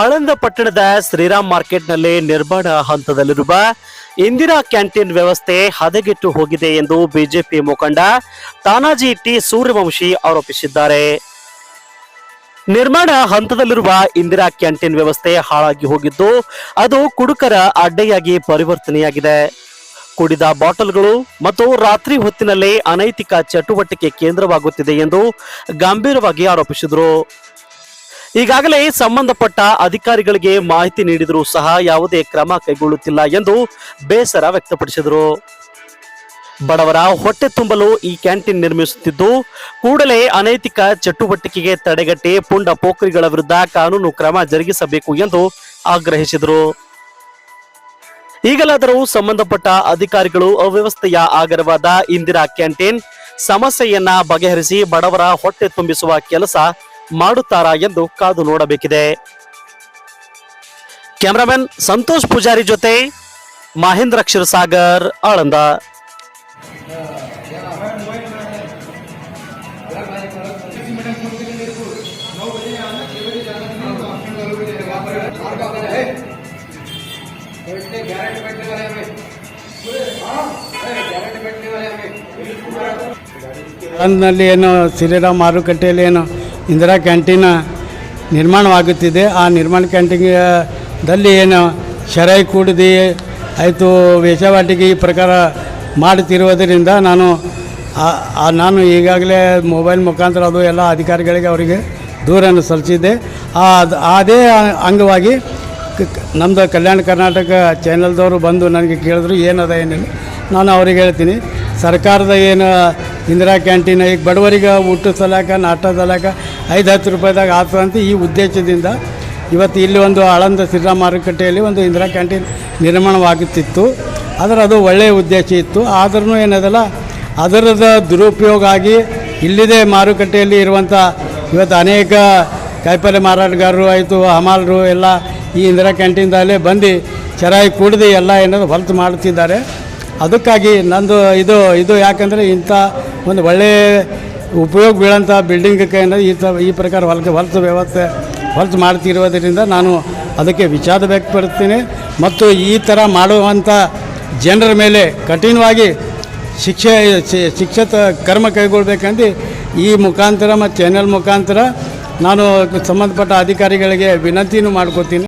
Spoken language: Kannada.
ಆಳಂದ ಪಟ್ಟಣದ ಶ್ರೀರಾಮ್ ಮಾರ್ಕೆಟ್ನಲ್ಲಿ ನಿರ್ಮಾಣ ಹಂತದಲ್ಲಿರುವ ಇಂದಿರಾ ಕ್ಯಾಂಟೀನ್ ವ್ಯವಸ್ಥೆ ಹದಗೆಟ್ಟು ಹೋಗಿದೆ ಎಂದು ಬಿಜೆಪಿ ಮುಖಂಡ ತಾನಾಜಿ ಟಿ ಸೂರ್ಯವಂಶಿ ಆರೋಪಿಸಿದ್ದಾರೆ. ನಿರ್ಮಾಣ ಹಂತದಲ್ಲಿರುವ ಇಂದಿರಾ ಕ್ಯಾಂಟೀನ್ ವ್ಯವಸ್ಥೆ ಹಾಳಾಗಿ ಹೋಗಿದ್ದು, ಅದು ಕುಡುಕರ ಅಡ್ಡೆಯಾಗಿ ಪರಿವರ್ತನೆಯಾಗಿದೆ. ಕುಡಿದ ಬಾಟಲ್ಗಳು ಮತ್ತು ರಾತ್ರಿ ಹೊತ್ತಿನಲ್ಲಿ ಅನೈತಿಕ ಚಟುವಟಿಕೆ ಕೇಂದ್ರವಾಗುತ್ತಿದೆ ಎಂದು ಗಂಭೀರವಾಗಿ ಆರೋಪಿಸಿದರು. ಈಗಾಗಲೇ ಸಂಬಂಧಪಟ್ಟ ಅಧಿಕಾರಿಗಳಿಗೆ ಮಾಹಿತಿ ನೀಡಿದರೂ ಸಹ ಯಾವುದೇ ಕ್ರಮ ಕೈಗೊಳ್ಳುತ್ತಿಲ್ಲ ಎಂದು ಬೇಸರ ವ್ಯಕ್ತಪಡಿಸಿದರು. ಬಡವರ ಹೊಟ್ಟೆ ತುಂಬಲು ಈ ಕ್ಯಾಂಟೀನ್ ನಿರ್ಮಿಸುತ್ತಿದ್ದು, ಕೂಡಲೇ ಅನೈತಿಕ ಚಟುವಟಿಕೆಗೆ ತಡೆಗಟ್ಟಿ ಪುಂಡ ಪೋಖರಿಗಳ ವಿರುದ್ಧ ಕಾನೂನು ಕ್ರಮ ಜರುಗಿಸಬೇಕು ಎಂದು ಆಗ್ರಹಿಸಿದರು. ಈಗಲಾದರೂ ಸಂಬಂಧಪಟ್ಟ ಅಧಿಕಾರಿಗಳು ಅವ್ಯವಸ್ಥೆಯ ಆಗರವಾದ ಇಂದಿರಾ ಕ್ಯಾಂಟೀನ್ ಸಮಸ್ಯೆಯನ್ನ ಬಗೆಹರಿಸಿ ಬಡವರ ಹೊಟ್ಟೆ ತುಂಬಿಸುವ ಕೆಲಸ ಮಾಡುತ್ತಾರಾ ಎಂದು ಕಾದು ನೋಡಬೇಕಿದೆ. ಕ್ಯಾಮರಾಮನ್ ಸಂತೋಷ್ ಪೂಜಾರಿ ಜೊತೆ ಮಹೇಂದ್ರ ಕ್ಷೀರಸಾಗರ್, ಆಳಂದ. ನಲ್ಲಿ ಏನು ಶ್ರೀರಾಮ್ ಮಾರುಕಟ್ಟೆಯಲ್ಲಿ ಏನು ಇಂದಿರಾ ಕ್ಯಾಂಟೀನ್ ನಿರ್ಮಾಣವಾಗುತ್ತಿದೆ. ಆ ನಿರ್ಮಾಣ ಕ್ಯಾಂಟೀನ್ದಲ್ಲಿ ಏನು ಶರಾಯಿ ಕೂಡಿದೆ ಆಯಿತು, ವೇಷವಾಟಿಕೆ ಈ ಪ್ರಕಾರ ಮಾಡುತ್ತಿರುವುದರಿಂದ ನಾನು ನಾನು ಈಗಾಗಲೇ ಮೊಬೈಲ್ ಮುಖಾಂತರ ಅದು ಎಲ್ಲ ಅಧಿಕಾರಿಗಳಿಗೆ ಅವರಿಗೆ ದೂರನ್ನು ಸಲ್ಲಿಸಿದ್ದೆ. ಅದ್- ಅಂಗವಾಗಿ ನಮ್ಮದು ಕಲ್ಯಾಣ ಕರ್ನಾಟಕ ಚಾನಲ್ದವರು ಬಂದು ನನಗೆ ಕೇಳಿದ್ರು, ಏನದ ಏನಿಲ್ಲ. ನಾನು ಅವ್ರಿಗೆ ಹೇಳ್ತೀನಿ, ಸರ್ಕಾರದ ಏನು ಇಂದಿರಾ ಕ್ಯಾಂಟೀನ್, ಈಗ ಬಡವರಿಗೆ ಊಟ ಸಲಕ ನಾಟದ ಸಲಕ ಐದು ಹತ್ತು ರೂಪಾಯಿದಾಗ ಆಗ್ತದಂತ ಈ ಉದ್ದೇಶದಿಂದ ಇವತ್ತು ಇಲ್ಲಿ ಒಂದು ಆಳಂದ ಸಿರಾ ಮಾರುಕಟ್ಟೆಯಲ್ಲಿ ಒಂದು ಇಂದಿರಾ ಕ್ಯಾಂಟೀನ್ ನಿರ್ಮಾಣವಾಗುತ್ತಿತ್ತು. ಆದರೆ ಅದು ಒಳ್ಳೆಯ ಉದ್ದೇಶ ಇತ್ತು. ಆದ್ರೂ ಏನದಲ್ಲ, ಅದರದ ದುರುಪಯೋಗ ಆಗಿ ಇಲ್ಲಿದೆ ಮಾರುಕಟ್ಟೆಯಲ್ಲಿ ಇರುವಂಥ ಇವತ್ತು ಅನೇಕ ಕಾಯಿಪಲ್ಲೆ ಮಾರಾಟಗಾರರು ಆಯಿತು, ಹಮಾಲರು ಎಲ್ಲ ಈ ಇಂದಿರಾ ಕ್ಯಾಂಟೀನ್ದಲ್ಲೇ ಬಂದು ಚರಾಯಿ ಕುಡಿದು, ಎಲ್ಲ ಏನಾದ್ರು ಹೊಲತು ಮಾಡುತ್ತಿದ್ದಾರೆ. ಅದಕ್ಕಾಗಿ ನಂದು ಇದು ಇದು ಯಾಕಂದರೆ ಇಂಥ ಒಂದು ಒಳ್ಳೆಯ ಉಪಯೋಗ ಬೀಳೋಂಥ ಬಿಲ್ಡಿಂಗ್ ಏನಾದ್ರು ಈ ಥರ ಈ ಪ್ರಕಾರ ಹೊಲಕ್ಕೆ ಹೊಲಸು ವ್ಯವಸ್ಥೆ ಹೊಲಸು ಮಾಡ್ತಿರೋದರಿಂದ ನಾನು ಅದಕ್ಕೆ ವಿಚಾರ ವ್ಯಕ್ತಪಡಿಸ್ತೀನಿ. ಮತ್ತು ಈ ಥರ ಮಾಡುವಂಥ ಜನರ ಮೇಲೆ ಕಠಿಣವಾಗಿ ಶಿಕ್ಷೆ ಶಿಕ್ಷಿತ ಕರ್ಮ ಕೈಗೊಳ್ಬೇಕಂದು ಈ ಮುಖಾಂತರ ಮತ್ತು ಚಾನೆಲ್ ಮುಖಾಂತರ ನಾನು ಸಂಬಂಧಪಟ್ಟ ಅಧಿಕಾರಿಗಳಿಗೆ ವಿನಂತಿನೂ ಮಾಡ್ಕೋತೀನಿ.